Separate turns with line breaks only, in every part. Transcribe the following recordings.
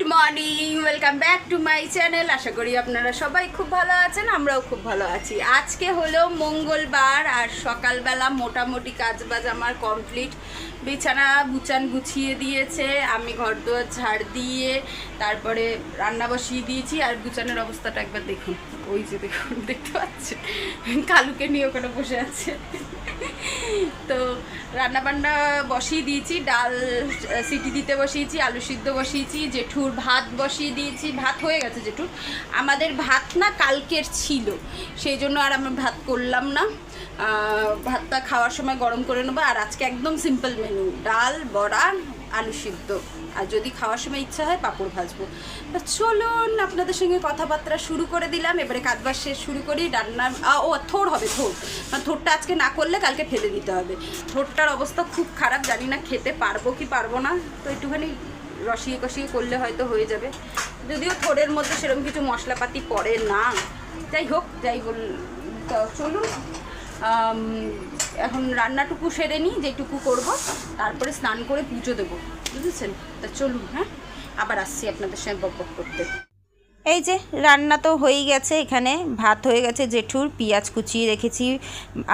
Good morning welcome back to my channel আশা করি আপনারা সবাই খুব ভালো আছেন, আমরাও খুব ভালো আছি। আজকে হলো মঙ্গলবার আর সকালবেলা মোটামুটি কাজবাজ আমার কমপ্লিট বিছানা গুচান গুছিয়ে দিয়েছে, আমি ঘর দুয়ার ঝাড় দিয়ে তারপরে রান্না বসিয়ে দিয়েছি, আর গুচানের অবস্থাটা একবার দেখুন। ওই যে দেখুন, দেখতে পাচ্ছে কালুকে নিয়ে ওখানে বসে আছে। তো রান্না বান্না বসিয়ে দিয়েছি, ডাল সিটি দিতে বসিয়েছি, আলু সিদ্ধ বসিয়েছি, জেঠুর ভাত বসিয়ে দিয়েছি। ভাত হয়ে গেছে জেঠুর। আমাদের ভাত না কালকের ছিল, সেই জন্য আর আমি ভাত করলাম না। ভাতটা খাওয়ার সময় গরম করে নেব, আর আজকে একদম সিম্পল মেনু ডাল, বড়া আলু সিদ্ধ। আর যদি খাওয়ার সময় ইচ্ছা হয়, পাঁপড় ভাজবো। চলুন, আপনাদের সঙ্গে কথাবার্তা শুরু করে দিলাম। এবারে কাজবাজ শেষ শুরু করি, রান্না ও থোড় হবে মানে থোড়টা আজকে না করলে কালকে ফেলে দিতে হবে। থোড়টার অবস্থা খুব খারাপ, জানি না খেতে পারব কি পারব না। তো একটুখানি রসিয়ে কষিয়ে করলে হয়তো হয়ে যাবে। যদিও থোরের মধ্যে সেরকম কিছু মশলাপাতি পড়ে না। যাই হোক, যাই বল চলুন এখন রান্নাটুকু সেরে নিই, যেটুকু করব। তারপরে স্নান করে পুজো দেবো, বুঝেছেন? তা চলুন হ্যাঁ? আবার আসছি আপনাদের সঙ্গে বক করতে।
এই যে রান্না তো হয়েই গেছে এখানে। ভাত হয়ে গেছে জেঠুর, পেঁয়াজ কুচিয়ে রেখেছি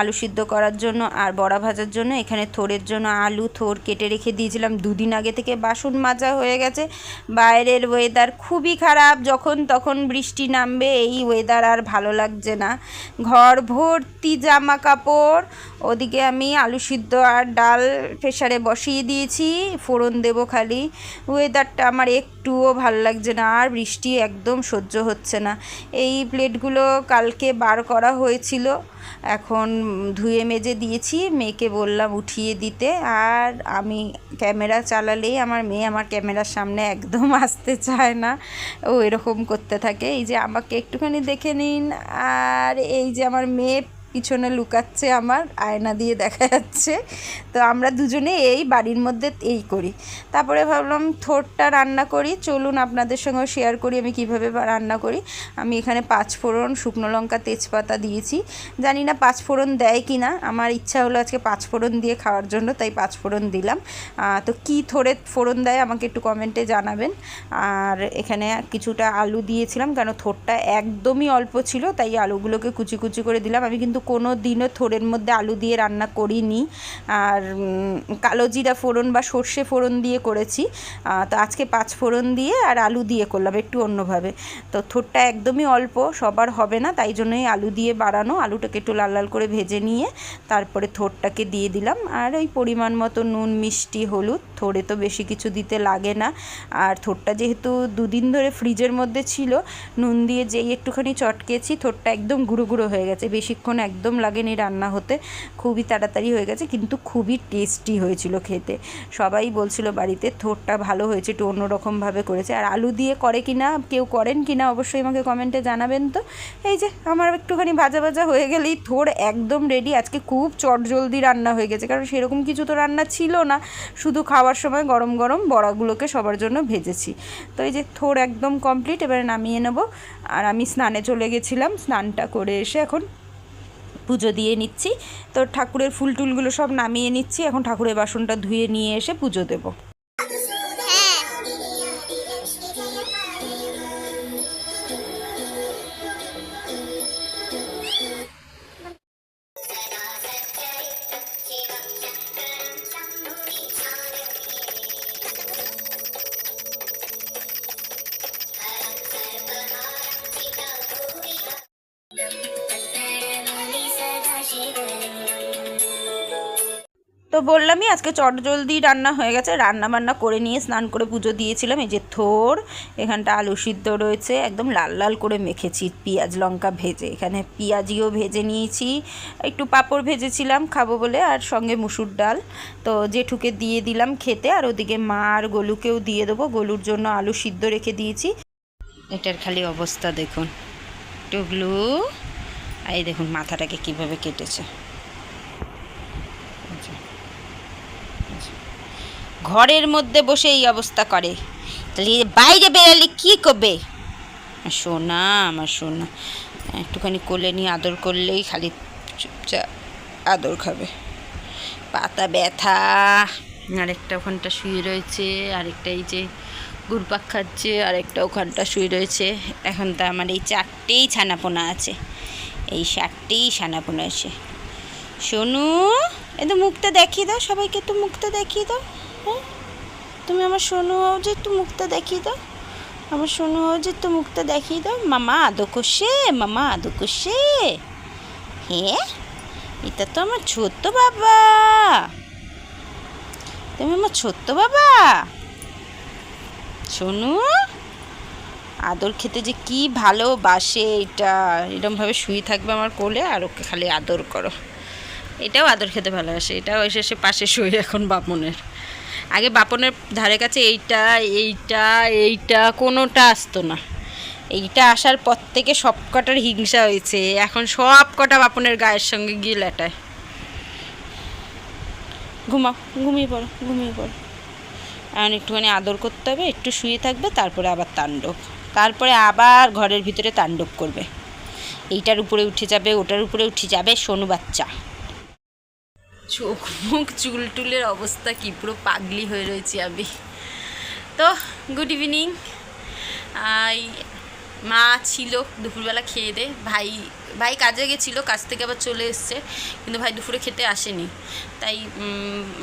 আলু সিদ্ধ করার জন্য আর বড়া ভাজার জন্য। এখানে থোরের জন্য আলু, থোর কেটে রেখে দিয়েছিলাম। দুদিন আগে থেকে বাসন মাজা হয়ে গেছে। বাইরের ওয়েদার খুবই খারাপ, যখন তখন বৃষ্টি নামবে, এই ওয়েদার আর ভালো লাগছে না। ঘর ভর্তি জামা কাপড় ওদিকে আমি আলু সিদ্ধ আর ডাল প্রেশারে বসিয়ে দিয়েছি। ফোড়ন দেবো খালি। ওয়েদারটা আমার একটুও ভালো লাগছে না, আর বৃষ্টি একদম সহ্য হচ্ছে না। এই প্লেটগুলো কালকে বার করা হয়েছিল, এখন ধুয়ে মেজে দিয়েছি, মেয়েকে বললাম উঠিয়ে দিতে, আর আমি ক্যামেরা চালালেই আমার মেয়ে আমার ক্যামেরার সামনে একদম আসতে চায় না। ও এরকম করতে থাকে, এই যে আমাকে একটুখানি দেখে নিন, আর এই যে আমার মেয়ে পিছনে লুকাচ্ছে আমার, আয়না দিয়ে দেখা যাচ্ছে। তো আমরা দুজনে এই বাড়ির মধ্যে এই করি। তারপরে ভাবলাম থোরটা রান্না করি। চলুন আপনাদের সঙ্গে শেয়ার করি আমি কীভাবে রান্না করি। আমি এখানে পাঁচ ফোড়ন শুকনো লঙ্কা তেজপাতা দিয়েছি। জানি না পাঁচ ফোড়ন দেয় কি না। আমার ইচ্ছা হলো আজকে পাঁচ ফোড়ন দিয়ে খাওয়ার জন্য, তাই পাঁচ ফোড়ন দিলাম। তো কী থোড়ে ফোড়ন দেয় আমাকে একটু কমেন্টে জানাবেন। আর এখানে কিছুটা আলু দিয়েছিলাম, কেন থোরটা একদমই অল্প ছিল, তাই আলুগুলোকে কুচি কুচি করে দিলাম। আমি কিন্তু কোনো দিনও থোড়ের মধ্যে আলু দিয়ে রান্না করিনি। আর কালো জিরা ফোড়ন বা সর্ষে ফোড়ন দিয়ে করেছি। তো আজকে পাঁচ ফোড়ন দিয়ে আর আলু দিয়ে করলাম একটু অন্যভাবে। তো থোড়টা একদমই অল্প, সবার হবে না, তাই জন্যই আলু দিয়ে বাড়ানো। আলুটাকে একটু লাল লাল করে ভেজে নিয়ে তারপরে থোড়টাকে দিয়ে দিলাম। আর ওই পরিমাণ মতো নুন, মিষ্টি, হলুদ, থোড়ে তো বেশি কিছু দিতে লাগে না। আর থোড়টা যেহেতু দুদিন ধরে ফ্রিজের মধ্যে ছিল, নুন দিয়ে যেই একটুখানি চটকেছি, থোড়টা একদম গুঁড়ো গুঁড়ো হয়ে গেছে। বেশিক্ষণ একদম লাগেনি রান্না হতে। খুবই তাড়াতাড়ি হয়ে গেছে, কিন্তু খুবই টেস্টি হয়েছিল খেতে। সবাই বলছিল বাড়িতে থোড়টা ভালো হয়েছে, একটু অন্যরকমভাবে করেছে। আর আলু দিয়ে করে কি না, কেউ করেন কি না, অবশ্যই আমাকে কমেন্টে জানাবেন তো। এই যে, আমার একটুখানি ভাজা ভাজা হয়ে গেলেই থোর একদম রেডি আজকে খুব চটজলদি রান্না হয়ে গেছে, কারণ সেরকম কিছু তো রান্না ছিল না। শুধু খাওয়ার সময় গরম গরম বড়াগুলোকে সবার জন্য ভেজেছি। তো এই যে, থোর একদম কমপ্লিট এবারে নামিয়ে নেব। আর আমি স্নানে চলে গেছিলাম, স্নানটা করে এসে এখন পুজো দিয়ে নিচ্ছি। তো ঠাকুরের ফুল টুলগুলো সব নামিয়ে নিচ্ছি। এখন ঠাকুরের বাসনটা ধুয়ে নিয়ে এসে পুজো দেবো। তো বললামই আজকে চটজলদি রান্না হয়ে গেছে। রান্না বান্না করে নিয়ে স্নান করে পুজো দিয়েছিলাম। এই যে থোর, এখানটা আলু সিদ্ধ রয়েছে, একদম লাল লাল করে মেখেছি। পেঁয়াজ, লঙ্কা ভেজে, এখানে পেঁয়াজিও ভেজে নিয়েছি। একটু পাঁপড় ভেজেছিলাম খাব বলে, আর সঙ্গে মুসুর ডাল। তো জেঠুকে দিয়ে দিলাম খেতে, আর ওদিকে মা আর গলুকেও দিয়ে দেবো। গলুর জন্য আলু সিদ্ধ রেখে দিয়েছি। এটার খালি অবস্থা দেখুন। টুগলু এই দেখুন মাথাটাকে কীভাবে কেটেছে। ঘরের মধ্যে বসে এই অবস্থা করে। তাহলে বাইরে বেরালে কি করবে? সোনা, আমার সোনা, একটুখানি কোলে নিয়ে আদর করলেই খালি চুপচাপ আদর খাবে। পাতা ব্যথা, আরেকটা ওখানটা শুয়ে রয়েছে, আরেকটা এই যে ঘুরপাক খাচ্ছে, আরেকটা ওখানটা শুয়ে রয়েছে। এখন তো আমার এই চারটেই ছানাপোনা আছে। এই চারটেই ছানাপোনা আছে। সোনু, এ তো মুখটা দেখিয়ে দাও, সবাইকে একটু মুখটা দেখিয়ে দাও। হ্যাঁ তুমি আমার সোনু যে একটু মুখটা দেখিয়ে দাও। আমার সোনু যে একটু মুখটা দেখিয়ে দাও। মামা আদো করছে মামা আদো করছে হ্যাঁ এটা তো আমার ছোট্ট বাবা। তুমি আমার ছোট্ট বাবা। শোনু আদর খেতে যে কি ভালোবাসে এটা। এরমভাবে শুয়ে থাকবে আমার কোলে আর ওকে খালি আদর করো। এটাও আদর খেতে ভালোবাসে, এটাও এসে এসে পাশে শুয়ে এখন বাপনের আগে বাপনের ধারে কাছে এইটা এইটা এইটা, কোনোটা আসতো না। এইটা আসার পর থেকে সব কটার হিংসা হয়েছে। এখন সব কটা বাপনের গায়ের সঙ্গে গিয়ে লেটায়। ঘুমাও, ঘুমিয়ে পড়ো ঘুমিয়ে পড়ো। এখন একটুখানি আদর করতে হবে, একটু শুয়ে থাকবে, তারপরে আবার তাণ্ডব। তারপরে আবার ঘরের ভিতরে তাণ্ডব করবে। এইটার উপরে উঠে যাবে, ওটার উপরে উঠে যাবে সোনু বাচ্চা। চোখ মুখ চুলটুলের অবস্থা কি? পুরো পাগলি হয়ে রয়েছি আমি। তো গুড ইভিনিং মা ছিল দুপুরবেলা খেয়ে দে, ভাই ভাই কাজে গেছিল, কাজ থেকে আবার চলে এসছে, কিন্তু ভাই দুপুরে খেতে আসেনি। তাই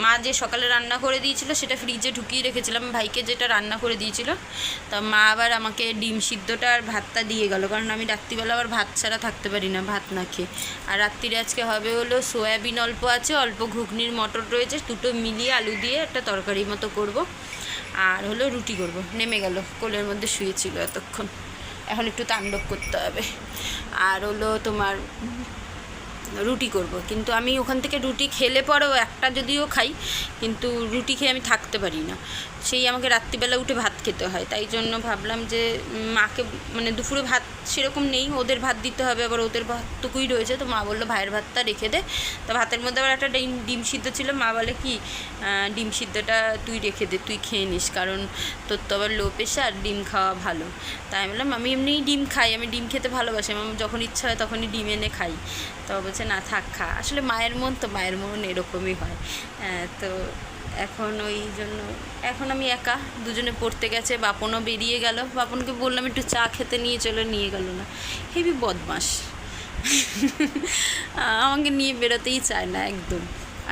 মা যে সকালে রান্না করে দিয়েছিল সেটা ফ্রিজে ঢুকিয়ে রেখেছিলাম, ভাইকে যেটা রান্না করে দিয়েছিল। তা মা আবার আমাকে ডিম সিদ্ধটা আর ভাতটা দিয়ে গেল, কারণ আমি রাত্রিবেলা আবার ভাত ছাড়া থাকতে পারি না, ভাত না খেয়ে। আর রাত্রিরে আজকে হবে হলো সয়াবিন অল্প আছে, অল্প ঘুগনির মটর রয়েছে, দুটো মিলিয়ে আলু দিয়ে একটা তরকারির মতো করব। আর হলো রুটি করব, নেমে গেল, কোলের মধ্যে শুয়েছিল এতক্ষণ। এখন একটু তাণ্ডব করতে হবে। আর হলো তোমার রুটি করব। কিন্তু আমি ওখান থেকে রুটি খেলে পরেও একটা যদিও খাই, কিন্তু রুটি খেয়ে আমি থাকতে পারি না। সেই আমাকে রাত্রিবেলা উঠে ভাত খেতে হয়। তাই জন্য ভাবলাম যে, মাকে মানে দুপুরে ভাত সেরকম নেই, ওদের ভাত দিতে হবে, আবার ওদের ভাতটুকুই রয়েছে। তো মা বলল, ভাইয়ের ভাতটা রেখে দে। তো ভাতের মধ্যে আবার একটা ডিম ডিম সিদ্ধ ছিল। মা বলে, কি ডিম সিদ্ধটা তুই রেখে দে, তুই খেয়ে নিস, কারণ তোর তো আবার লো প্রেশার, ডিম খাওয়া ভালো। তাই আমি বললাম, আমি এমনিই ডিম খাই, আমি ডিম খেতে ভালোবাসি, আমার যখন ইচ্ছা হয় তখনই ডিম এনে খাই। তো বলছে, না, থাক, খা। আসলে মায়ের মন তো মায়ের মন এরকমই হয়। তো এখন ওই জন্য, এখন আমি একা দুজনে পড়তে গেছে, বাপনও বেরিয়ে গেল। বাপনকে বললাম, একটু চা খেতে নিয়ে চলে, নিয়ে গেল না। হেবি বদমাস আমাকে নিয়ে বেরোতেই চায় না একদম।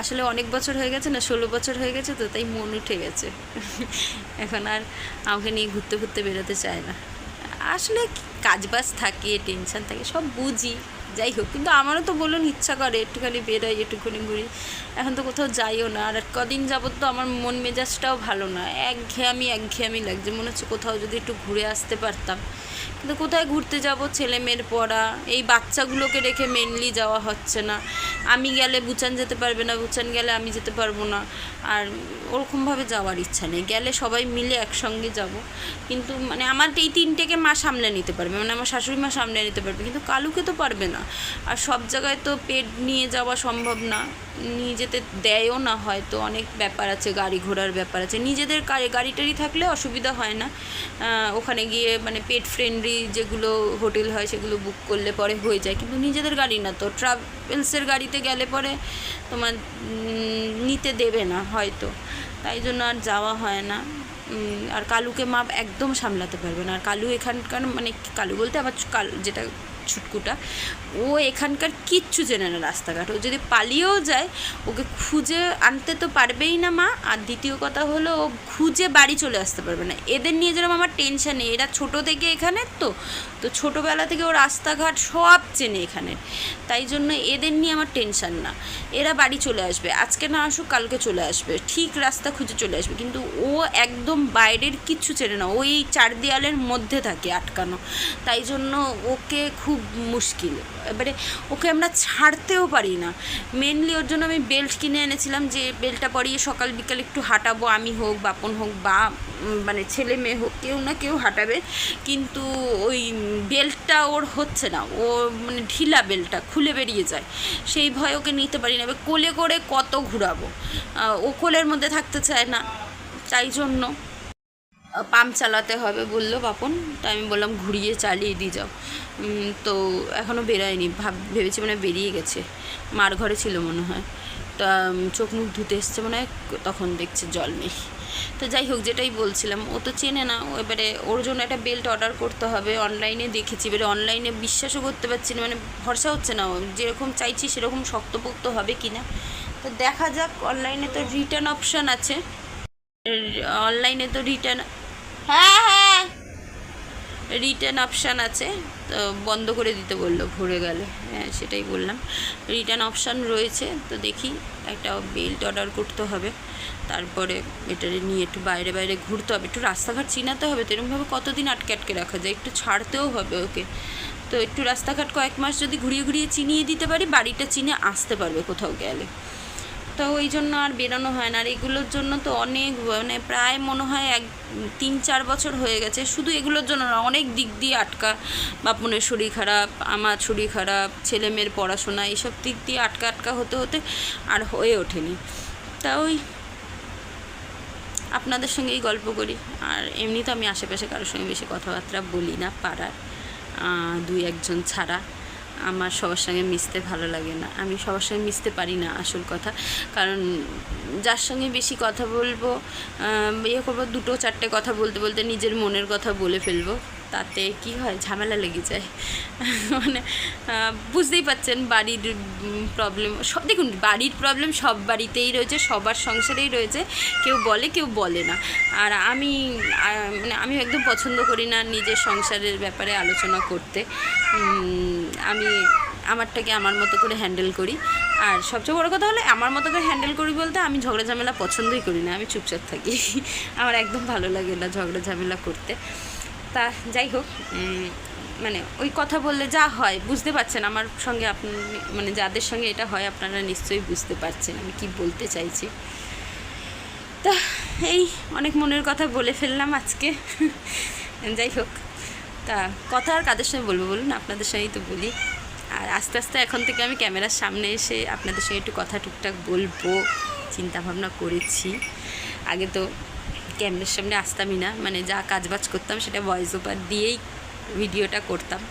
আসলে অনেক বছর হয়ে গেছে না, ষোলো বছর হয়ে গেছে তো, তাই মন উঠে গেছে। এখন আর আমাকে নিয়ে ঘুরতে ঘুরতে বেরোতে চায় না। আসলে কাজ বাজ থাকে, টেনশন থাকে, সব বুঝি। যাই হোক, কিন্তু আমারও তো বলুন ইচ্ছা করে একটুখানি বেরোয়, একটুখানি ঘুরি। এখন তো কোথাও যাইও না, আর কদিন যাবত তো আমার মন মেজাজটাও ভালো না। একঘেয়ামি একঘেয়ামি লাগছে। মনে হচ্ছে কোথাও যদি একটু ঘুরে আসতে পারতাম। কিন্তু কোথায় ঘুরতে যাব ছেলে মেয়ের পড়া? এই বাচ্চাগুলোকে রেখে মেনলি যাওয়া হচ্ছে না। আমি গেলে বুচান যেতে পারবে না, বুচান গেলে আমি যেতে পারব না। আর ওরকমভাবে যাওয়ার ইচ্ছা নেই। গেলে সবাই মিলে একসঙ্গে যাব। কিন্তু মানে আমার এই তিনটেকে মা সামলে নিতে পারবে। মানে আমার শাশুড়ি মা সামলে নিতে পারবে। কিন্তু কালুকে তো পারবে না। আর সব জায়গায় তো পেট নিয়ে যাওয়া সম্ভব না। নিয়ে যেতে দেয়ও না হয়তো। অনেক ব্যাপার আছে, গাড়ি ঘোড়ার ব্যাপার আছে। নিজেদের গাড়ি টাড়ি থাকলে অসুবিধা হয় না। ওখানে গিয়ে মানে পেট ফ্রেন্ডলি যেগুলো হোটেল হয় সেগুলো বুক করলে পরে হয়ে যায়। কিন্তু নিজেদের গাড়ি না তো। ট্রাভেলসের গাড়িতে গেলে পরে তোমার নিতে দেবে না হয়তো। তাই জন্য আর যাওয়া হয় না। আর কালুকে মাপ একদম সামলাতে পারবে না। আর কালু এখানকার মানে কালু বলতে আবার কাল যেটা ছুটকুটা ও এখানকার কিচ্ছু চেনে না রাস্তাঘাট। ও যদি পালিয়েও যায়, ওকে খুঁজে আনতে তো পারবেই না মা। আর দ্বিতীয় কথা হলো, ও খুঁজে বাড়ি চলে আসতে পারবে না। এদের নিয়ে যেরকম আমার টেনশন নেই। এরা ছোটো থেকে এখানের তো। তো ছোটোবেলা থেকে ও রাস্তাঘাট সব চেনে এখানের। তাই জন্য এদের নিয়ে আমার টেনশন না। এরা বাড়ি চলে আসবে। আজকে না আসুক, কালকে চলে আসবে। ঠিক রাস্তা খুঁজে চলে আসবে। কিন্তু ও একদম বাইরের কিচ্ছু চেনে না। ওই চার দেয়ালের মধ্যে থাকে আটকানো। তাই জন্য ওকে খুব মুশকিল। এবারে ওকে আমরা ছাড়তেও পারি না। মেনলি ওর জন্য আমি বেল্ট কিনে এনেছিলাম যে বেল্টটা পরিয়ে সকাল, বিকাল একটু হাঁটাবো, আমি হোক, বাপন হোক বা মানে ছেলে মেয়ে হোক, কেউ না কেউ হাঁটাবে। কিন্তু ওই বেল্টটা ওর হচ্ছে না। ও মানে ঢিলা বেল্টটা খুলে বেরিয়ে যায়। সেই ভয় ওকে নিতে পারি না। এবার কোলে করে কত ঘুরাবো? ও কোলের মধ্যে থাকতে চায় না। তাই জন্য পাম্প চালাতে হবে বলল বাপন। তাই আমি বললাম, ঘুরিয়ে চালিয়ে দিয়ে যাও। তো এখনও বেরোয়নি। ভাব, ভেবেছি মানে বেরিয়ে গেছে। মার ঘরে ছিল মনে হয়। তা চোখ মুখ ধুতে এসছে মনে হয়, তখন দেখছে জল নেই। তো যাই হোক, যেটাই বলছিলাম, ও তো চেনে না। এবারে, ওর জন্য একটা বেল্ট অর্ডার করতে হবে। অনলাইনে দেখেছি। এবারে অনলাইনে বিশ্বাসও করতে পারছি না। মানে ভরসা হচ্ছে না। যেরকম চাইছি, সেরকম শক্তপোক্ত হবে কি না। তো দেখা যাক, অনলাইনে তো রিটার্ন অপশান আছে। অনলাইনে তো রিটার্ন হ্যাঁ হ্যাঁ। রিটার্ন অপশান আছে, তো বন্ধ করে দিতে বলল, ভরে গেলে। হ্যাঁ সেটাই বললাম। রিটার্ন অপশান রয়েছে, তো দেখি একটা বেল্ট অর্ডার করতে হবে। তারপরে এটা নিয়ে একটু বাইরে বাইরে ঘুরতে হবে। একটু রাস্তাঘাট চিনাতে হবে, তো এরকমভাবে কতদিন আটকে আটকে রাখা যায়? একটু ছাড়তেও হবে ওকে। তো একটু রাস্তাঘাট কয়েক মাস যদি ঘুরিয়ে ঘুরিয়ে চিনিয়ে দিতে পারি, বাড়িটা চিনে আসতে পারবে কোথাও গেলে। তো ওই জন্য আর বেরোনো হয় না। আর এগুলোর জন্য তো অনেক মানে প্রায় মনে হয় এক, তিন, চার বছর হয়ে গেছে। শুধু এগুলোর জন্য না, অনেক দিক দিয়ে আটকা। বাপনের শরীর খারাপ, আমার শরীর খারাপ ছেলে মেয়ের পড়াশোনা এইসব দিক দিয়ে আটকা আটকা হতে হতে আর হয়ে ওঠেনি। তা ওই আপনাদের সঙ্গেই গল্প করি। আর এমনি তো আমি আশেপাশে কারোর সঙ্গে বেশি কথাবার্তা বলি না পাড়ার দুই একজন ছাড়া। আমার সবার সঙ্গে মিশতে ভালো লাগে না। আমি সবার সঙ্গে মিশতে পারি না আসল কথা। কারণ যার সঙ্গে বেশি কথা বলব ইয়ে করব, দুটো চারটে কথা বলতে বলতে নিজের মনের কথা বলে ফেলব। তাতে কি হয়? ঝামেলা লেগে যায়। মানে বুঝতেই পাচ্ছেন বাড়ির প্রবলেম সব দেখুন, বাড়ির প্রবলেম সব বাড়িতেই রয়েছে, সবার সংসারেই রয়েছে। কেউ বলে কেউ বলে না। আর আমি মানে আমি একদম পছন্দ করি না নিজের সংসারের ব্যাপারে আলোচনা করতে। আমি আমারটাকে আমার মতো করে হ্যান্ডেল করি। আর সবচেয়ে বড় কথা হলো, আমার মতো করে হ্যান্ডেল করি বলতে আমি ঝগড়া ঝামেলা পছন্দই করি না, আমি চুপচাপ থাকি। আমার একদম ভালো লাগে না ঝগড়া ঝামেলা করতে। তা যাই হোক মানে ওই কথা বললে যা হয়, বুঝতে পারছেন আমার সঙ্গে আপনি মানে যাদের সঙ্গে এটা হয় আপনারা নিশ্চয়ই বুঝতে পারছেন আমি কি বলতে চাইছি। তা এই অনেক মনের কথা বলে ফেললাম আজকে। যাই হোক। তা, কথা আর কাদের সঙ্গে বলব বলুন? আপনাদের সঙ্গেই তো বলি। আর আস্তে আস্তে এখন থেকে আমি ক্যামেরার সামনে এসে আপনাদের সঙ্গে একটু কথা টুকটাক বলব চিন্তা ভাবনা করেছি। আগে তো ক্যামেরার সামনে আসতামই না মানে যা কাজবাজ করতাম সেটা ভয়েস ওভার দিয়েই ভিডিওটা করতাম।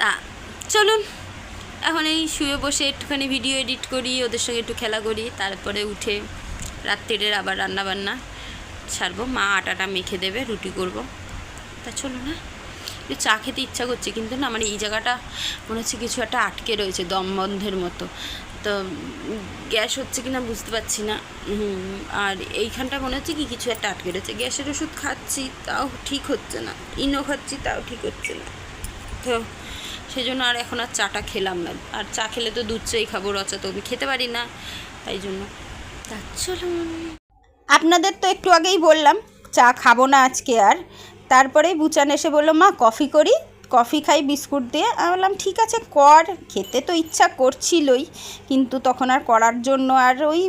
তা, চলুন। এখন এই শুয়ে বসে একটুখানি ভিডিও এডিট করি, ওদের সঙ্গে একটু খেলা করি, তারপরে উঠে রাত্রিরের আবার রান্না বান্না ছাড়বো। মা আটাটা মেখে দেবে, রুটি করব। তা চলো না। একটু চা খেতে ইচ্ছা করছে, কিন্তু না আমার এই জায়গাটা মনে হচ্ছে কিছু একটা আটকে রয়েছে, দম বন্ধের মতো। তো গ্যাস হচ্ছে কি না বুঝতে পারছি না। আর এইখানটা মনে হচ্ছে কি কিছু একটা আটকে রয়েছে। গ্যাসের ওষুধ খাচ্ছি, তাও ঠিক হচ্ছে না। ইনো খাচ্ছি, তাও ঠিক হচ্ছে না। তো সেই জন্য আর এখন আর চাটা খেলাম না। আর চা খেলে তো দুধ চাই খাব, রচা তো আমি খেতে পারি না, তাই জন্য। তা চলুন আপনাদের তো একটু আগেই বললাম, চা খাব না আজকে আর। তারপরেই বুচান এসে বলল, মা, কফি করি, কফি খাই, বিস্কুট দিয়ে। আমি বললাম, ঠিক আছে, কর, খেতে তো ইচ্ছা করছিলই, কিন্তু তখন আর করার জন্য আর ওই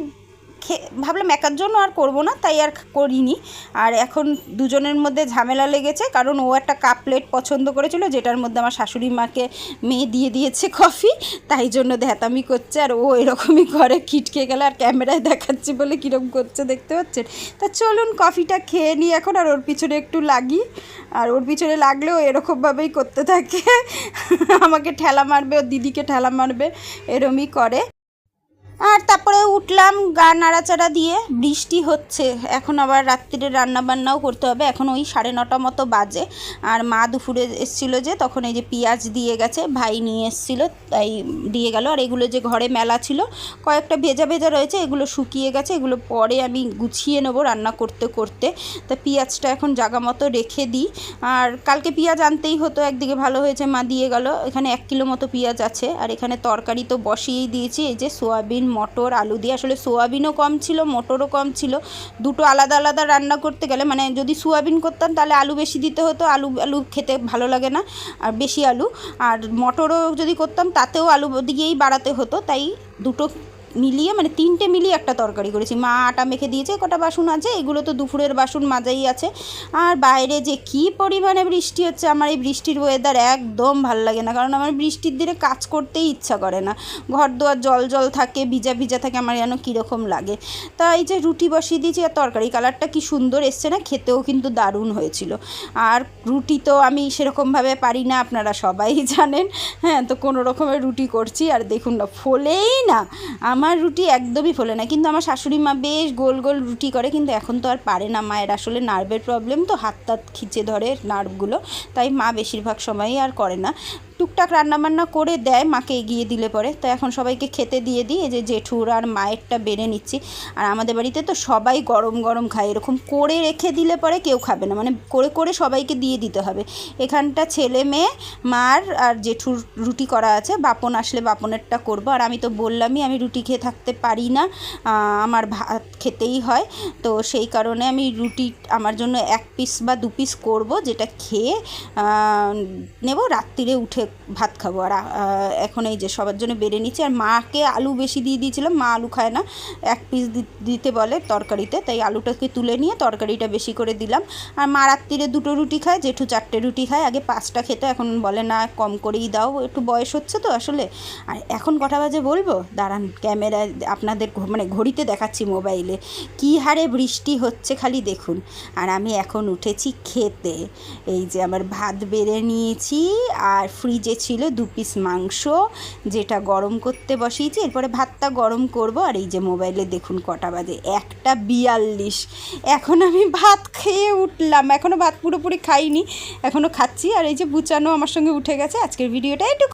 ভাবলাম একার জন্য আর করব না, তাই আর করিনি। আর এখন দুজনের মধ্যে ঝামেলা লেগেছে, কারণ ও একটা কাপ প্লেট পছন্দ করেছিল, যেটার মধ্যে আমার শাশুড়ি মাকে মেয়ে দিয়ে দিয়েছে কফি, তাই জন্য ধ্যাতামি করছে, আর ও এরকমই করে, খিটকে গেলে, আর ক্যামেরায় দেখাচ্ছি বলে কীরকম করছে দেখতে পাচ্ছেন? তা চলুন কফিটা খেয়ে নিই এখন, আর ওর পিছনে একটু লাগি। আর ওর পিছনে লাগলেও এরকমভাবেই করতে থাকে। আমাকে ঠেলা মারবে, ওর দিদিকে ঠেলা মারবে, এরমই করে। আর তারপরে উঠলাম গা নাড়াচাড়া দিয়ে, বৃষ্টি হচ্ছে। এখন আবার রাত্রিরে রান্না বান্নাও করতে হবে। এখন ওই সাড়ে নটা মতো বাজে। আর মা দুপুরে এসেছিল যে, তখন এই যে পেঁয়াজ দিয়ে গেছে, ভাই নিয়ে এসেছিল, তাই দিয়ে গেল। আর এগুলো যে ঘরে মেলা ছিল, কয়েকটা ভেজা ভেজা রয়েছে, এগুলো শুকিয়ে গেছে, এগুলো পরে আমি গুছিয়ে নেব রান্না করতে করতে। তা পেঁয়াজটা এখন জাগা মতো রেখে দিই। আর কালকে পেঁয়াজ আনতেই হতো, একদিকে ভালো হয়েছে, মা দিয়ে গেল। এখানে এক কিলো মতো পেঁয়াজ আছে। আর এখানে তরকারি তো বসিয়েই দিয়েছি, এই যে সোয়াবিন মটর, আলু দিয়ে। আসলে সোয়াবিনও কম ছিল, মটরও কম ছিল। দুটো আলাদা আলাদা রান্না করতে গেলে মানে যদি সোয়াবিন করতাম তাহলে আলু বেশি দিতে হতো, আলু আলু খেতে ভালো লাগে না, আর বেশি আলু। আর মটরও যদি করতাম তাতেও আলু দিয়েই বাড়াতে হতো, তাই দুটো মিলিয়ে মানে তিনটে মিলিয়ে একটা তরকারি করেছি। মা আটা মেখে দিয়েছে, কটা বাসন আছে, এগুলো তো দুপুরের বাসন মাজাই আছে। আর বাইরে যে কি পরিমাণে বৃষ্টি হচ্ছে, আমার এই বৃষ্টির ওয়েদার একদম ভালো লাগে না। কারণ আমার বৃষ্টির দিনে কাজ করতেই ইচ্ছা করে না। ঘর দুয়ার জল জল থাকে, ভিজা ভিজা থাকে, আমার যেন কীরকম লাগে। তা এই যে রুটি বসিয়ে দিয়েছি, আর তরকারি কালারটা কি সুন্দর এসছে না, খেতেও কিন্তু দারুণ হয়েছিল। আর রুটি তো আমি সেরকমভাবে পারি না, আপনারা সবাই জানেন। হ্যাঁ তো কোনো রকমের রুটি করছি, আর দেখুন না, ফোলেই না। আমার রুটি একদমই ফোলে না। কিন্তু আমার শাশুড়ি মা বেশ গোল গোল রুটি করে, কিন্তু এখন তো আর পারে না মায়ের আসলে নার্ভের প্রবলেম তো হাত তাত খিচে ধরে নার্ভগুলো, তাই মা বেশিরভাগ সময়ই আর করে না। টুকটাক রান্নাবান্না করে দেয়, মাকে এগিয়ে দিলে পরে। তো এখন সবাইকে খেতে দিয়ে দিই যে জেঠুর আর মায়েরটা বেড়ে নিচ্ছি। আর আমাদের বাড়িতে তো সবাই গরম গরম খায়, এরকম করে রেখে দিলে পরে কেউ খাবে না। মানে করে করে সবাইকে দিয়ে দিতে হবে। এখানটা ছেলে মেয়ে, মার আর জেঠুর রুটি করা আছে। বাপন আসলে বাপনেরটা করব। আর আমি তো বললামই আমি রুটি খেয়ে থাকতে পারি না আমার ভাত খেতেই হয়। তো সেই কারণে আমি রুটি আমার জন্য এক পিস বা দু পিস করব, যেটা খেয়ে নেব। রাত্রিরে উঠে ভাত খাব। আর এখন এই যে সবার জন্য বেড়ে নিচ্ছি। আর মাকে আলু বেশি দিয়ে দিয়েছিলাম। মা আলু খায় না। এক পিস দিতে বলে তরকারিতে। তাই আলুটাকে তুলে নিয়ে তরকারিটা বেশি করে দিলাম। আর মা রাত্রিরে দুটো রুটি খায়, জেঠু চারটে রুটি খায়। আগে পাঁচটা খেতে, এখন বলে, না, কম করেই দাও। একটু বয়স হচ্ছে তো আসলে। আর এখন কটা বাজে বলব? দাঁড়ান, ক্যামেরায় আপনাদের মানে ঘড়িতে দেখাচ্ছি মোবাইলে। কী হারে বৃষ্টি হচ্ছে খালি দেখুন। আর আমি এখন উঠেছি খেতে। এই যে আমার ভাত বেড়ে নিয়েছি। আর ফ্রিজে ছিল দু পিস মাংস, যেটা গরম করতে বসিয়েছি। এরপরে ভাতটা গরম করব আর এই যে মোবাইলে দেখুন কটা বাজে, একটা বিয়াল্লিশ। এখন আমি ভাত খেয়ে উঠলাম এখনও ভাত পুরোপুরি খাইনি এখনও খাচ্ছি। আর এই যে বুচানো আমার সঙ্গে উঠে গেছে, আজকের ভিডিওটা একটু